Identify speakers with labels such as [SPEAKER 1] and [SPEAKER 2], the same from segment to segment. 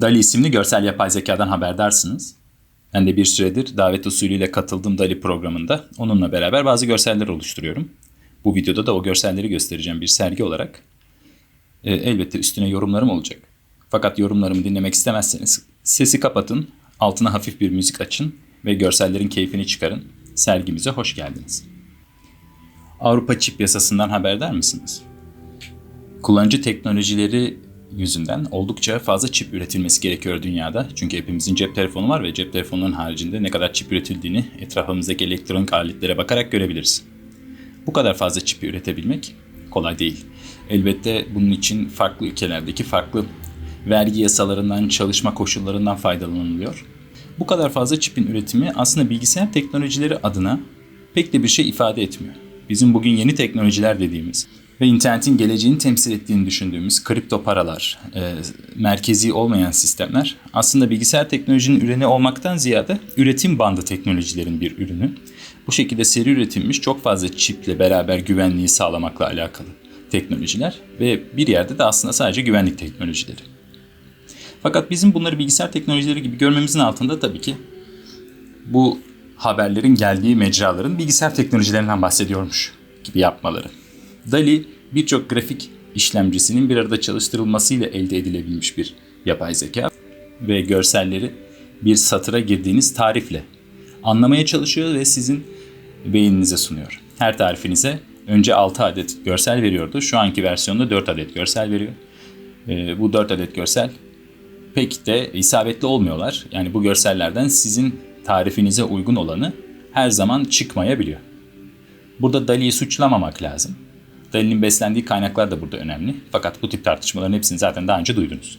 [SPEAKER 1] DALI isimli görsel yapay zekadan haberdarsınız. Ben de bir süredir davet usulüyle katıldığım DALI programında onunla beraber bazı görseller oluşturuyorum. Bu videoda da o görselleri göstereceğim bir sergi olarak. E, elbette üstüne yorumlarım olacak. Fakat yorumlarımı dinlemek istemezseniz sesi kapatın, altına hafif bir müzik açın ve görsellerin keyfini çıkarın. Sergimize hoş geldiniz. Avrupa çip yasasından haberdar mısınız? Kullanıcı teknolojileri yüzünden oldukça fazla çip üretilmesi gerekiyor dünyada. Çünkü hepimizin cep telefonu var ve cep telefonunun haricinde ne kadar çip üretildiğini etrafımızdaki elektronik aletlere bakarak görebiliriz. Bu kadar fazla çip üretebilmek kolay değil. Elbette bunun için farklı ülkelerdeki farklı vergi yasalarından, çalışma koşullarından faydalanılıyor. Bu kadar fazla çipin üretimi aslında bilgisayar teknolojileri adına pek de bir şey ifade etmiyor. Bizim bugün yeni teknolojiler dediğimiz ve internetin geleceğini temsil ettiğini düşündüğümüz kripto paralar, e, merkezi olmayan sistemler aslında bilgisayar teknolojinin ürünü olmaktan ziyade üretim bandı teknolojilerin bir ürünü. Bu şekilde seri üretilmiş çok fazla çiple beraber güvenliği sağlamakla alakalı teknolojiler ve bir yerde de aslında sadece güvenlik teknolojileri. Fakat bizim bunları bilgisayar teknolojileri gibi görmemizin altında tabii ki bu haberlerin geldiği mecraların bilgisayar teknolojilerinden bahsediyormuş gibi yapmaları. DALI birçok grafik işlemcisinin bir arada çalıştırılmasıyla elde edilebilmiş bir yapay zeka ve görselleri bir satıra girdiğiniz tarifle anlamaya çalışıyor ve sizin beyninize sunuyor. Her tarifinize önce 6 adet görsel veriyordu. Şu anki versiyonda 4 adet görsel veriyor. Ee, bu 4 adet görsel pek de isabetli olmuyorlar. Yani bu görsellerden sizin tarifinize uygun olanı her zaman çıkmayabiliyor. Burada Dali'yi suçlamamak lazım. Dali'nin beslendiği kaynaklar da burada önemli. Fakat bu tip tartışmaların hepsini zaten daha önce duydunuz.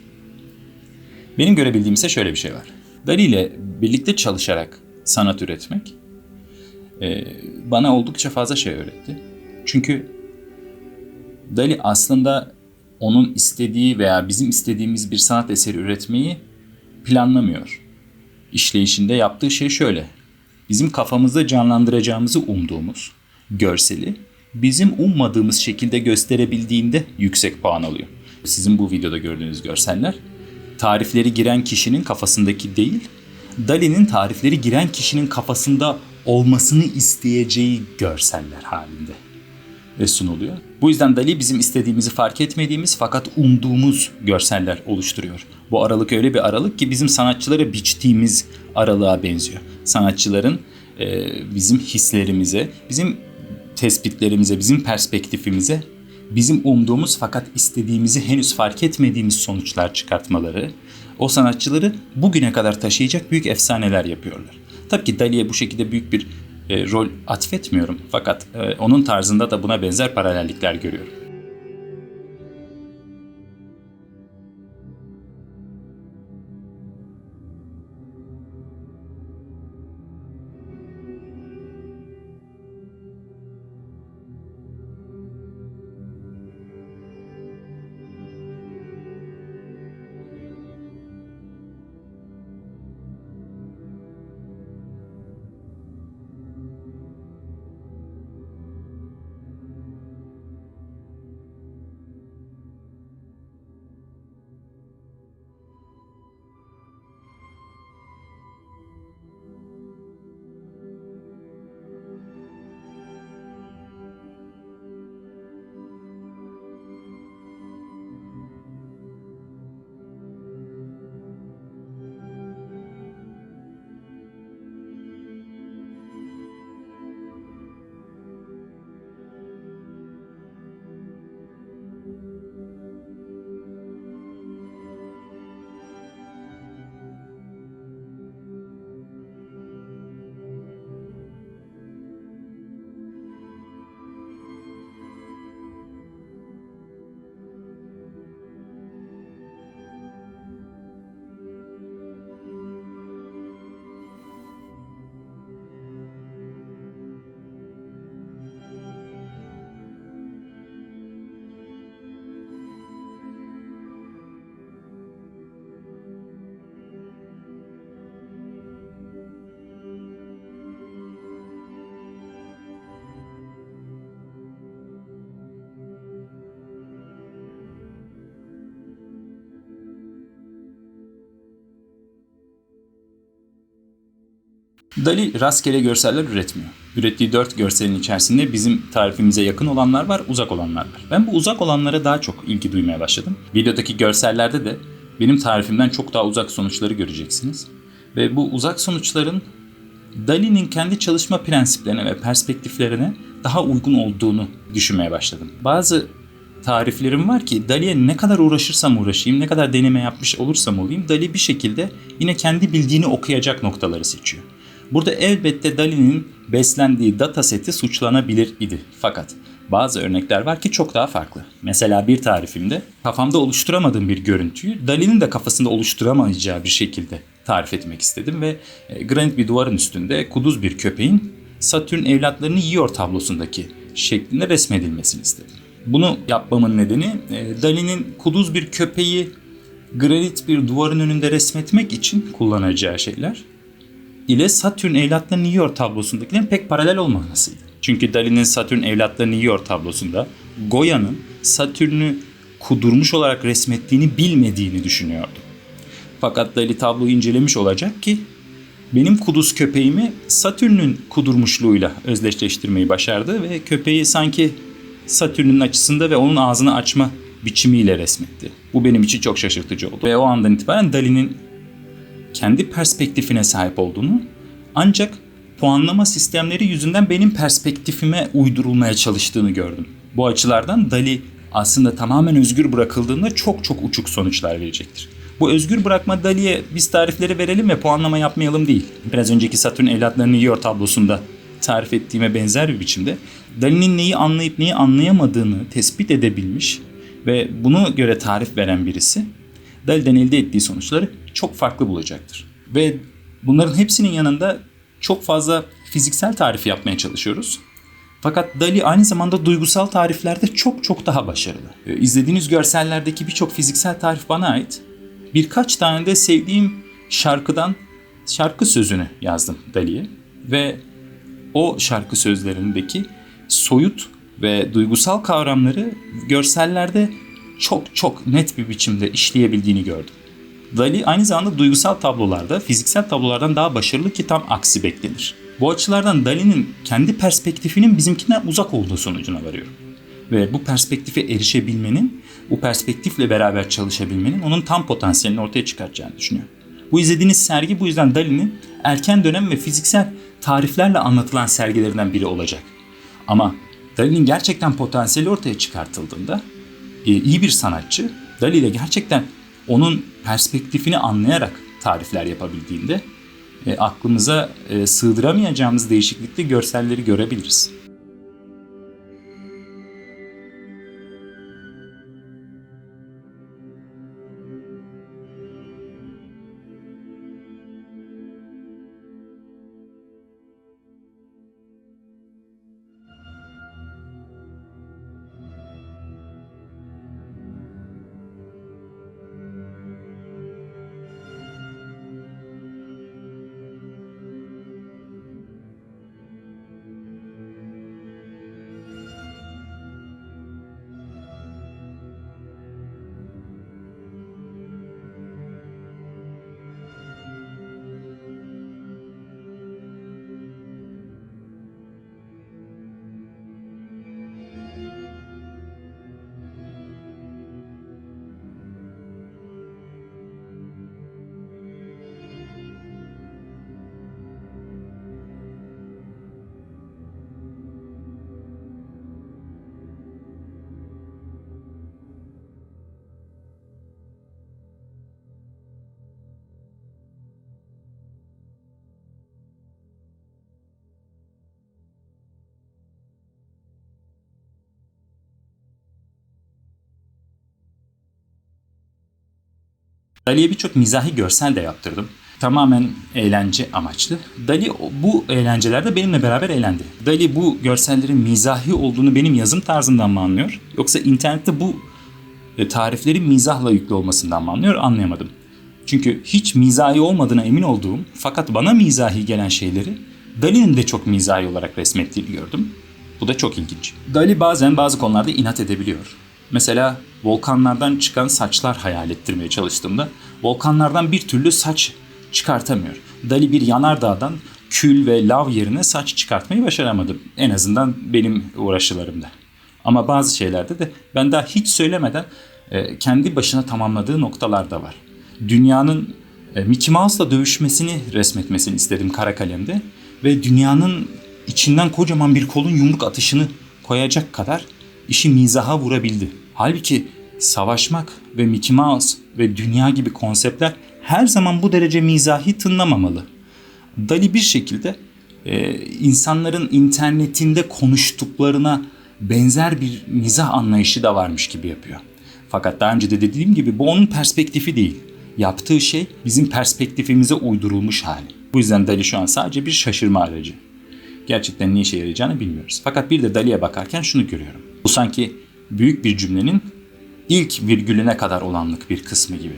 [SPEAKER 1] Benim görebildiğim ise şöyle bir şey var. Dali ile birlikte çalışarak sanat üretmek e, bana oldukça fazla şey öğretti. Çünkü Dali aslında onun istediği veya bizim istediğimiz bir sanat eseri üretmeyi planlamıyor. İşleyişinde yaptığı şey şöyle. Bizim kafamızda canlandıracağımızı umduğumuz görseli bizim ummadığımız şekilde gösterebildiğinde yüksek puan alıyor. Sizin bu videoda gördüğünüz görseller tarifleri giren kişinin kafasındaki değil, Dali'nin tarifleri giren kişinin kafasında olmasını isteyeceği görseller halinde ve sunuluyor. Bu yüzden Dali bizim istediğimizi fark etmediğimiz fakat umduğumuz görseller oluşturuyor. Bu aralık öyle bir aralık ki bizim sanatçılara biçtiğimiz aralığa benziyor. Sanatçıların e, bizim hislerimize, bizim tespitlerimize, bizim perspektifimize bizim umduğumuz fakat istediğimizi henüz fark etmediğimiz sonuçlar çıkartmaları o sanatçıları bugüne kadar taşıyacak büyük efsaneler yapıyorlar. Tabii ki Dali'ye bu şekilde büyük bir e, rol atfetmiyorum fakat e, onun tarzında da buna benzer paralellikler görüyorum. Dali rastgele görseller üretmiyor. Ürettiği dört görselin içerisinde bizim tarifimize yakın olanlar var, uzak olanlar var. Ben bu uzak olanlara daha çok ilgi duymaya başladım. Videodaki görsellerde de benim tarifimden çok daha uzak sonuçları göreceksiniz. Ve bu uzak sonuçların Dali'nin kendi çalışma prensiplerine ve perspektiflerine daha uygun olduğunu düşünmeye başladım. Bazı tariflerim var ki Dali'ye ne kadar uğraşırsam uğraşayım, ne kadar deneme yapmış olursam olayım Dali bir şekilde yine kendi bildiğini okuyacak noktaları seçiyor. Burada elbette Dali'nin beslendiği dataseti suçlanabilir idi. Fakat bazı örnekler var ki çok daha farklı. Mesela bir tarifimde kafamda oluşturamadığım bir görüntüyü Dali'nin de kafasında oluşturamayacağı bir şekilde tarif etmek istedim ve e, granit bir duvarın üstünde kuduz bir köpeğin Satürn evlatlarını yiyor tablosundaki şeklinde resmedilmesini istedim. Bunu yapmamın nedeni e, Dali'nin kuduz bir köpeği granit bir duvarın önünde resmetmek için kullanacağı şeyler ile Satürn evlatlarını yiyor tablosundakilerin pek paralel olmamasıydı. Çünkü Dali'nin Satürn evlatlarını yiyor tablosunda Goya'nın Satürn'ü kudurmuş olarak resmettiğini bilmediğini düşünüyordum. Fakat Dali tabloyu incelemiş olacak ki benim kuduz köpeğimi Satürn'ün kudurmuşluğuyla özdeşleştirmeyi başardı ve köpeği sanki Satürn'ün açısında ve onun ağzını açma biçimiyle resmetti. Bu benim için çok şaşırtıcı oldu. Ve o andan itibaren Dali'nin kendi perspektifine sahip olduğunu ancak puanlama sistemleri yüzünden benim perspektifime uydurulmaya çalıştığını gördüm. Bu açılardan Dali aslında tamamen özgür bırakıldığında çok çok uçuk sonuçlar verecektir. Bu özgür bırakma Dali'ye biz tarifleri verelim ve puanlama yapmayalım değil. Biraz önceki Satürn evlatlarını yiyor tablosunda tarif ettiğime benzer bir biçimde Dali'nin neyi anlayıp neyi anlayamadığını tespit edebilmiş ve bunu göre tarif veren birisi Dali'den elde ettiği sonuçları çok farklı bulacaktır. Ve bunların hepsinin yanında çok fazla fiziksel tarif yapmaya çalışıyoruz. Fakat Dali aynı zamanda duygusal tariflerde çok çok daha başarılı. Ee, izlediğiniz görsellerdeki birçok fiziksel tarif bana ait. Birkaç tane de sevdiğim şarkıdan şarkı sözünü yazdım Dali'ye. Ve o şarkı sözlerindeki soyut ve duygusal kavramları görsellerde çok çok net bir biçimde işleyebildiğini gördüm. Dali aynı zamanda duygusal tablolarda fiziksel tablolardan daha başarılı ki tam aksi beklenir. Bu açılardan Dali'nin kendi perspektifinin bizimkinden uzak olduğu sonucuna varıyorum. Ve bu perspektife erişebilmenin, bu perspektifle beraber çalışabilmenin onun tam potansiyelini ortaya çıkartacağını düşünüyorum. Bu izlediğiniz sergi bu yüzden Dali'nin erken dönem ve fiziksel tariflerle anlatılan sergilerinden biri olacak. Ama Dali'nin gerçekten potansiyeli ortaya çıkartıldığında iyi bir sanatçı Dali ile gerçekten onun perspektifini anlayarak tarifler yapabildiğinde e, aklımıza e, sığdıramayacağımız değişiklikli görselleri görebiliriz. Dali'ye birçok mizahi görsel de yaptırdım. Tamamen eğlence amaçlı. Dali bu eğlencelerde benimle beraber eğlendi. Dali bu görsellerin mizahi olduğunu benim yazım tarzından mı anlıyor? Yoksa internette bu e, tariflerin mizahla yüklü olmasından mı anlıyor? Anlayamadım. Çünkü hiç mizahi olmadığına emin olduğum fakat bana mizahi gelen şeyleri Dali'nin de çok mizahi olarak resmettiğini gördüm. Bu da çok ilginç. Dali bazen bazı konularda inat edebiliyor. Mesela volkanlardan çıkan saçlar hayal ettirmeye çalıştığımda volkanlardan bir türlü saç çıkartamıyor. Dali bir yanardağdan kül ve lav yerine saç çıkartmayı başaramadım. En azından benim uğraşılarımda. Ama bazı şeylerde de ben daha hiç söylemeden e, kendi başına tamamladığı noktalar da var. Dünyanın e, Mickey Mouse'la dövüşmesini resmetmesini istedim kara kalemde. Ve dünyanın içinden kocaman bir kolun yumruk atışını koyacak kadar işi mizaha vurabildi. Halbuki savaşmak ve Mickey Mouse ve dünya gibi konseptler her zaman bu derece mizahi tınlamamalı. Dali bir şekilde e, insanların internetinde konuştuklarına benzer bir mizah anlayışı da varmış gibi yapıyor. Fakat daha önce de dediğim gibi bu onun perspektifi değil. Yaptığı şey bizim perspektifimize uydurulmuş hali. Bu yüzden Dali şu an sadece bir şaşırma aracı. Gerçekten ne işe yarayacağını bilmiyoruz. Fakat bir de Dali'ye bakarken şunu görüyorum. Bu sanki büyük bir cümlenin ilk virgülüne kadar olanlık bir kısmı gibi.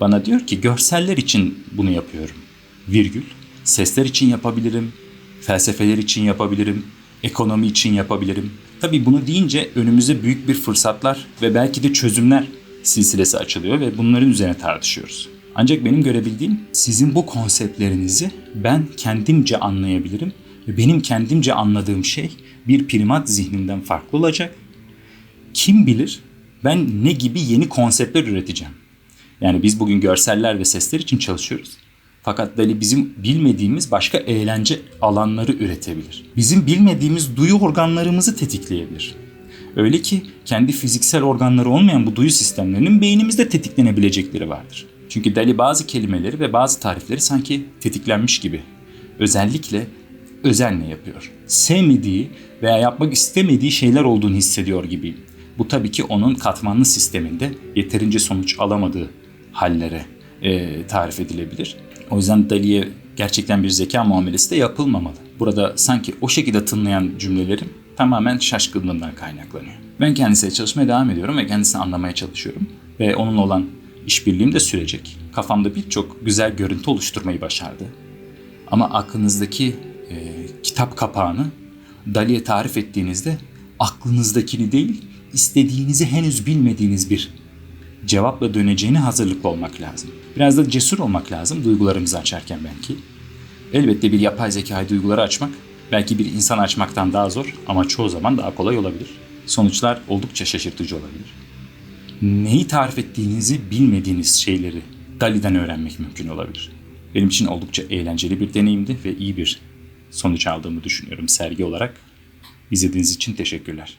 [SPEAKER 1] Bana diyor ki görseller için bunu yapıyorum. Virgül. Sesler için yapabilirim. Felsefeler için yapabilirim. Ekonomi için yapabilirim. Tabii bunu deyince önümüze büyük bir fırsatlar ve belki de çözümler silsilesi açılıyor ve bunların üzerine tartışıyoruz. Ancak benim görebildiğim sizin bu konseptlerinizi ben kendimce anlayabilirim ve benim kendimce anladığım şey bir primat zihninden farklı olacak. Kim bilir ben ne gibi yeni konseptler üreteceğim. Yani biz bugün görseller ve sesler için çalışıyoruz. Fakat Dali bizim bilmediğimiz başka eğlence alanları üretebilir. Bizim bilmediğimiz duyu organlarımızı tetikleyebilir. Öyle ki kendi fiziksel organları olmayan bu duyu sistemlerinin beynimizde tetiklenebilecekleri vardır. Çünkü Dali bazı kelimeleri ve bazı tarifleri sanki tetiklenmiş gibi özellikle özenle yapıyor. Sevmediği veya yapmak istemediği şeyler olduğunu hissediyor gibiyim. Bu tabii ki onun katmanlı sisteminde yeterince sonuç alamadığı hallere e, tarif edilebilir. O yüzden Dali'ye gerçekten bir zeka muamelesi de yapılmamalı. Burada sanki o şekilde tınlayan cümlelerim tamamen şaşkınlığından kaynaklanıyor. Ben kendisiyle çalışmaya devam ediyorum ve kendisini anlamaya çalışıyorum. Ve onunla olan işbirliğim de sürecek. Kafamda birçok güzel görüntü oluşturmayı başardı. Ama aklınızdaki e, kitap kapağını Dali'ye tarif ettiğinizde aklınızdakini değil, istediğinizi henüz bilmediğiniz bir cevapla döneceğine hazırlıklı olmak lazım. Biraz da cesur olmak lazım duygularımızı açarken belki. Elbette bir yapay zekayı duyguları açmak belki bir insan açmaktan daha zor ama çoğu zaman daha kolay olabilir. Sonuçlar oldukça şaşırtıcı olabilir. Neyi tarif ettiğinizi bilmediğiniz şeyleri Dali'den öğrenmek mümkün olabilir. Benim için oldukça eğlenceli bir deneyimdi ve iyi bir sonuç aldığımı düşünüyorum sergi olarak. İzlediğiniz için teşekkürler.